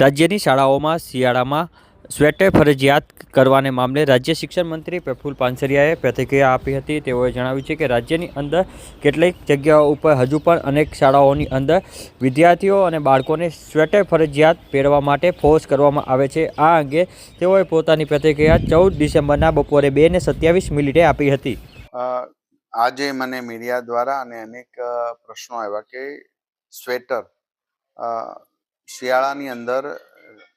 રાજ્યની શાળાઓમાં શિયાળામાં સ્વેટર ફરજિયાત કરવાને મામલે રાજ્ય શિક્ષણ મંત્રી પ્રફુલ પાનસરિયાએ પ્રતિક્રિયા આપી હતી. તેઓએ જણાવ્યું છે કે રાજ્યની અંદર કેટલીક જગ્યાઓ ઉપર હજુ પણ અનેક શાળાઓની અંદર વિદ્યાર્થીઓ અને બાળકોને સ્વેટર ફરજિયાત પહેરવા માટે ફોર્સ કરવામાં આવે છે. આ અંગે તેઓએ પોતાની પ્રતિક્રિયા ચૌદ ડિસેમ્બરના બપોરે બે ને સત્યાવીસ મિનિટે આપી હતી. આજે મને મીડિયા દ્વારા અને અનેક પ્રશ્નો આવ્યા કે સ્વેટર શિયાળાની અંદર,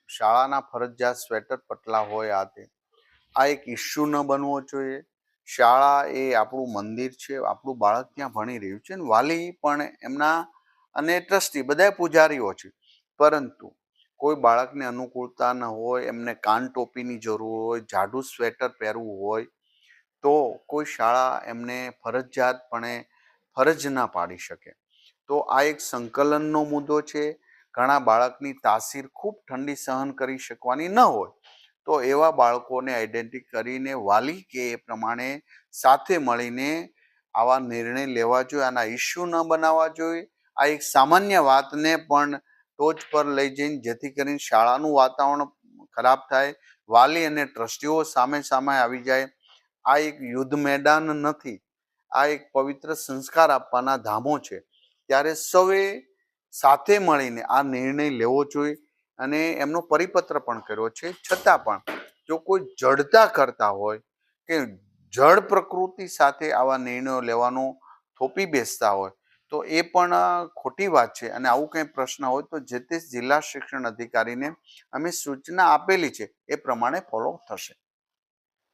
શાળાના ફરજિયાત સ્વેટર પટલા હોય આ તે. આ એક ઇસ્યુ ન બનવો જોઈએ. શાળા એ આપણું મંદિર છે, આપણું બાળક ત્યાં ભણી રહ્યું છે અને વાલી પણ એમના અને ટ્રસ્ટી બધા પૂજારીઓ છે. પરંતુ કોઈ બાળકને અનુકૂળતા ન હોય, એમને કાન ટોપીની જરૂર હોય, જાડું સ્વેટર પહેરવું હોય, તો કોઈ શાળા એમને ફરજિયાતપણે ફરજ ના પાડી શકે. તો આ એક સંકલનનો મુદ્દો છે. ઘણા બાળકની તાસીર ખૂબ ઠંડી સહન કરી શકવાની ન હોય, તો એવા બાળકોને આઈડેન્ટિટી કરીને વાલી કે એ પ્રમાણે સાથે મળીને આવા નિર્ણય લેવા જોઈએ, આના ઇસ્યુ ન બનાવવા જોઈએ. આ એક સામાન્ય વાતને પણ ટોચ પર લઈ જઈને જેથી કરીને શાળાનું વાતાવરણ ખરાબ થાય, વાલી અને ટ્રસ્ટીઓ સામે સામે આવી જાય. આ એક યુદ્ધ મેદાન નથી, આ એક પવિત્ર સંસ્કાર આપવાના ધામો છે. ત્યારે સૌએ સાથે મળીને આ નિર્ણય લેવો જોઈએ અને એમનો પરિપત્ર પણ કર્યો છે. છતાં પણ જો કોઈ જડતા કરતા હોય કે જળ પ્રકૃતિ સાથે આવા નિર્ણયો લેવાનું થોપી બેસતા હોય, તો એ પણ ખોટી વાત છે. અને આવું કંઈ પ્રશ્ન હોય તો જે તે જિલ્લા શિક્ષણ અધિકારીને અમે સૂચના આપેલી છે. એ પ્રમાણે ફોલો થશે.